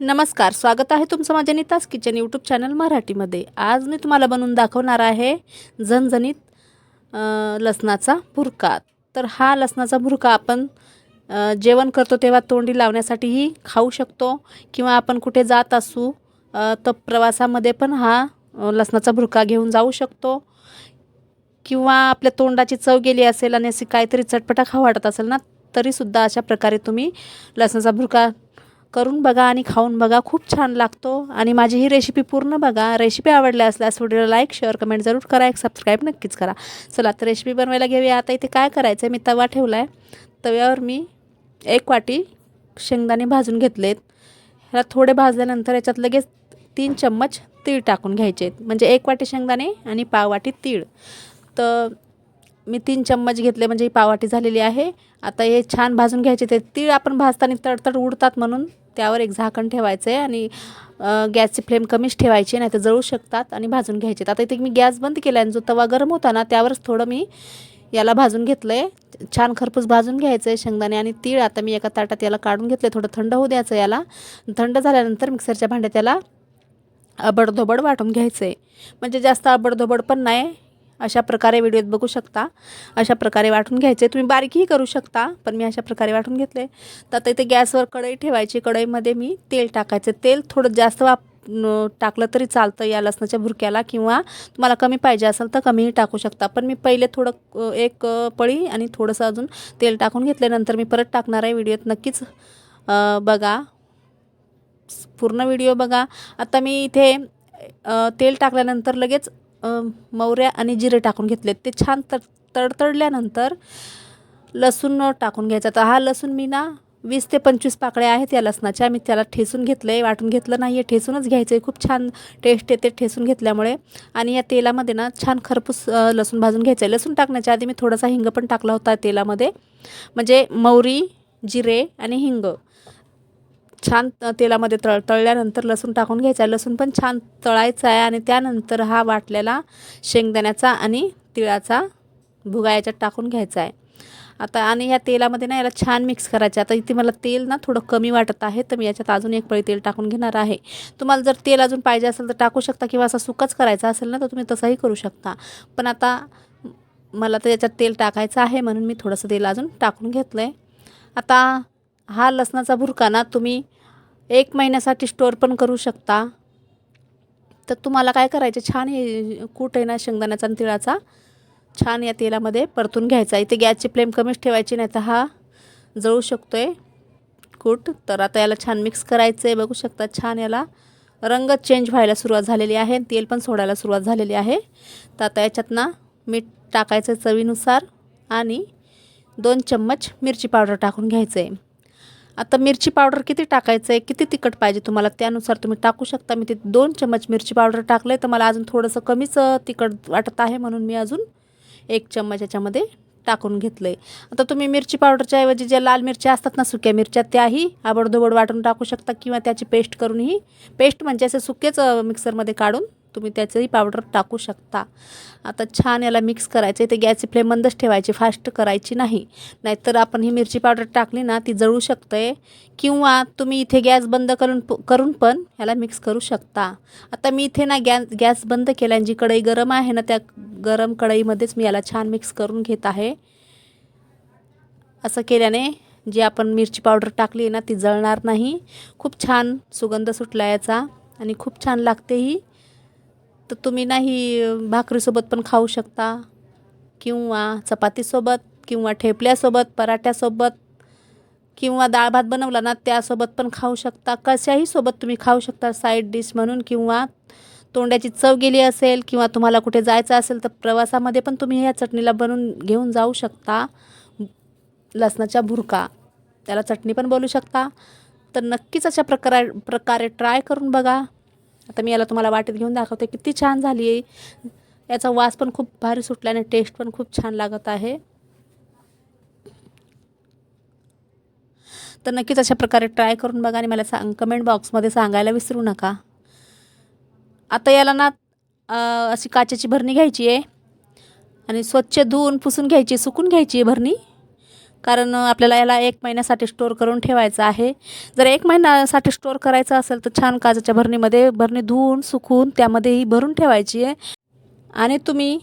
नमस्कार स्वागत आहे तुमचं माझ्या नीतास किचन यूट्यूब चॅनल मराठीमध्ये. आज मी तुम्हाला बनवून दाखवणार आहे झणझणीत लसणाचा भुरका. तर हा लसणाचा भुरका आपण जेवण करतो तेव्हा तोंडी लावण्यासाठीही खाऊ शकतो किंवा आपण कुठे जात असू तर प्रवासामध्ये पण हा लसणाचा भुरका घेऊन जाऊ शकतो. किंवा आपल्या तोंडाची चव गेली असेल आणि अशी काहीतरी चटपटा खाऊ वाटत असेल ना तरीसुद्धा अशा प्रकारे तुम्ही लसणाचा भुरका करून बघा आणि खाऊन बघा. खूप छान लागतो. आणि माझी ही रेसिपी पूर्ण बघा. रेसिपी आवडल्या असल्यास व्हिडिओला लाईक शेअर कमेंट जरूर करा. एक सबस्क्राईब नक्कीच करा. चला तर रेसिपी बनवायला घेऊया. आता इथे काय करायचं आहे मी तवा ठेवला आहे तव्यावर मी एक वाटी शेंगदाणे भाजून घेतलेत. ह्याला थोडे भाजल्यानंतर याच्यात लगेच तीन चम्मच तीळ टाकून घ्यायचे आहेत म्हणजे एक वाटी शेंगदाणे आणि पाव वाटी तीळ. तर मी तीन चम्मच घेतले म्हणजे ही पावाटी झालेली आहे. आता हे छान भाजून घ्यायचे ते तीळ आपण भाजताना तडतड उडतात म्हणून त्यावर एक झाकण ठेवायचं आहे आणि गॅसची फ्लेम कमीच ठेवायची नाही तर जळू शकतात आणि भाजून घ्यायचे. आता इथे मी गॅस बंद केला आणि जो तवा गरम होता ना त्यावरच थोडं मी याला भाजून घेतलं आहे छान खरपूस भाजून घ्यायचं आहे शेंगदाणे आणि तीळ आता मी एका ताटात याला काढून घेतले थोडं थंड होऊ द्यायचं याला. थंड झाल्यानंतर मिक्सरच्या भांड्यात याला अबडधोबड वाटून घ्यायचं आहे म्हणजे जास्त अबडधोबड पण नाही अशा प्रकारे व्हिडिओत बघू शकता. अशा प्रकारे वाटून घ्यायचे. तुम्ही बारीकही करू शकता पण मी अशा प्रकारे वाटून घेतले. तर आता इथे गॅसवर कढई ठेवायची. कढईमध्ये मी तेल टाकायचं. तेल थोडं जास्त वाप टाकलं तरी चालतं या लसणाच्या भुरक्याला किंवा तुम्हाला कमी पाहिजे असेल तर कमीही टाकू शकता. पण मी पहिले थोडं एक पळी आणि थोडंसं अजून तेल टाकून घेतल्यानंतर मी परत टाकणार आहे व्हिडिओत. नक्कीच बघा. पूर्ण व्हिडिओ बघा. आता मी इथे तेल टाकल्यानंतर लगेच मोहऱ्या आणि जिरे टाकून घेतलेत. ते छान तर तडतडल्यानंतर लसूण टाकून घ्यायचा. तर हा लसूण मी ना वीस ते पंचवीस पाकळ्या आहेत या लसणाच्या. मी त्याला ठेसून घेतलं आहे वाटून घेतलं नाही आहे ठेसूनच घ्यायचं आहे खूप छान टेस्ट येते ठेसून घेतल्यामुळे. आणि या तेलामध्ये ना छान खरपूस लसूण भाजून घ्यायचं आहे लसूण टाकण्याच्या आधी मी थोडासा हिंग पण टाकला होता तेलामध्ये. म्हणजे मौरी जिरे आणि हिंग. छान तेलामध्ये तळ तळल्यानंतर लसूण टाकून घ्यायचा. लसूण पण छान तळायचा आहे आणि त्यानंतर हा वाटलेला शेंगदाण्याचा आणि तिळाचा भुगा याच्यात टाकून घ्यायचा आहे. आता आणि ह्या तेलामध्ये ना याला छान मिक्स करायचं आता इथे मला तेल ना थोडं कमी वाटत आहे तर मी याच्यात अजून एक पळी तेल टाकून घेणार आहे. तुम्हाला जर तेल अजून पाहिजे असेल तर टाकू शकता किंवा असं सुकच करायचं असेल ना तर तुम्ही तसंही करू शकता. पण आता मला तर याच्यात तेल टाकायचं आहे म्हणून मी थोडंसं तेल अजून टाकून घेतलं आहे आता हा लसणाचा भुरका ना तुम्ही एक महिन्यासाठी स्टोअर पण करू शकता. तर तुम्हाला काय करायचं? छान हे कूट आहे ना शेंगदाण्याचा आणि तिळाचा. छान या तेलामध्ये परतून घ्यायचा. इथे गॅसची फ्लेम कमीच ठेवायची नाही तर हा जळू शकतो आहे कूट. तर आता याला छान मिक्स करायचं आहे बघू शकता छान याला रंग चेंज व्हायला सुरुवात झालेली आहे तेल पण सोडायला सुरुवात झालेली आहे. तर आता याच्यात ना मीठ टाकायचं चवीनुसार आणि दोन चम्मच मिरची पावडर टाकून घ्यायचं आहे आता मिरची पावडर किती टाकायचं आहे किती तिखट पाहिजे तुम्हाला? त्यानुसार तुम्ही टाकू शकता. मी ते दोन चम्मच मिरची पावडर टाकलं आहे तर मला अजून थोडंसं कमीच तिखट वाटत आहे म्हणून मी अजून एक चम्मच याच्यामध्ये टाकून घेतलं आहे आता तुम्ही मिरची पावडरच्या ऐवजी ज्या लाल मिरच्या असतात ना सुक्या मिरच्या त्याही आबडधोबड वाटून टाकू शकता किंवा त्याची पेस्ट करूनही. पेस्ट म्हणजे असे सुकेच मिक्सरमध्ये काढून तुम्ही त्याचंही पावडर टाकू शकता. आता छान याला मिक्स करायचं ते गॅसची फ्लेम बंदच ठेवायची फास्ट करायची नाही. नाहीतर आपण ही मिरची पावडर टाकली ना ती जळू शकते. किंवा तुम्ही इथे गॅस बंद करून करून पण ह्याला मिक्स करू शकता. आता मी इथे ना गॅस गॅस बंद केला आणि जी कढई गरम आहे ना त्या गरम कढईमध्येच मी याला छान मिक्स करून घेत आहे. असं केल्याने जी आपण मिरची पावडर टाकली आहे ना ती जळणार नाही. खूप छान सुगंध सुटला याचा. आणि खूप छान लागते ही. तर तुम्ही नाही भाकरीसोबत पण खाऊ शकता. किंवा चपातीसोबत किंवा ठेपल्यासोबत पराठ्यासोबत किंवा डाळ भात बनवला ना त्यासोबत पण खाऊ शकता. कशाही सोबत तुम्ही खाऊ शकता साईड डिश म्हणून किंवा तोंडाची चव गेली असेल किंवा तुम्हाला कुठे जायचं असेल तर प्रवासामध्ये पण तुम्ही ह्या चटणीला बनवून घेऊन जाऊ शकता. लसणाच्या भुरका त्याला चटणी पण बोलू शकता. तर नक्कीच अशा प्रकारा प्रकारे ट्राय करून बघा. आता मी याला तुम्हाला वाटेत घेऊन दाखवते किती छान झाली आहे. याचा वास पण खूप भारी सुटला आणि टेस्ट पण खूप छान लागत आहे. तर नक्कीच अशा प्रकारे ट्राय करून बघा आणि मला सांग कमेंट बॉक्समध्ये सांगायला विसरू नका. आता याला ना अशी काचेची भरणी घ्यायची आहे. आणि स्वच्छ धुवून पुसून घ्यायची सुकून घ्यायची आहे भरणी. कारण आपल्याला याला एक महिन्यासाठी स्टोअर करून ठेवायचं आहे. जर एक महिन्यासाठी स्टोअर करायचं असेल तर छान काजाच्या भरणीमध्ये भरणी धुवून सुकून त्यामध्ये ही भरून ठेवायची आहे. आणि तुम्ही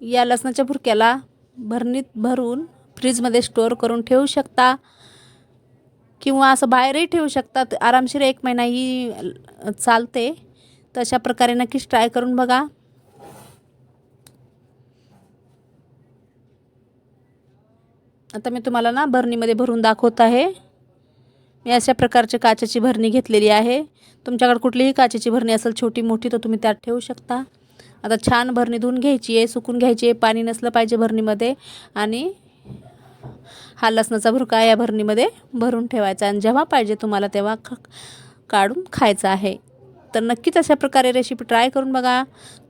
या लसणाच्या भुरक्याला भरणीत भरून फ्रीजमध्ये स्टोअर करून ठेवू शकता. किंवा असं बाहेरही ठेवू शकतात आरामशीर एक महिना ही अ, चालते. तशा प्रकारे नक्कीच ट्राय करून बघा. आता मी तुम्हाला ना भरणीमध्ये भरून दाखवत आहे. मी अशा प्रकारची काचेची भरणी घेतलेली आहे. तुमच्याकडे कुठलीही काचेची भरणी असेल छोटी मोठी तर तुम्ही त्यात ठेवू शकता. आता छान भरणी धुवून घ्यायची आहे सुकून घ्यायची आहे पाणी नसलं पाहिजे भरणीमध्ये. आणि हा लसणाचा भुरका या भरणीमध्ये भरून ठेवायचा आणि जेव्हा पाहिजे तुम्हाला तेव्हा काढून खायचं आहे. तर नक्कीच अशा प्रकारे रेसिपी ट्राय करून बघा.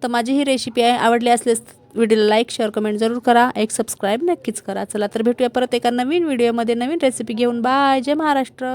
तर माझी ही रेसिपी आहे. आवडली असल्यास व्हिडिओला लाईक शेअर कमेंट जरूर करा. एक सबस्क्राईब नक्कीच करा. चला तर भेटूया परत एका नवीन व्हिडिओमध्ये. नवीन रेसिपी घेऊन. बाय जय महाराष्ट्र.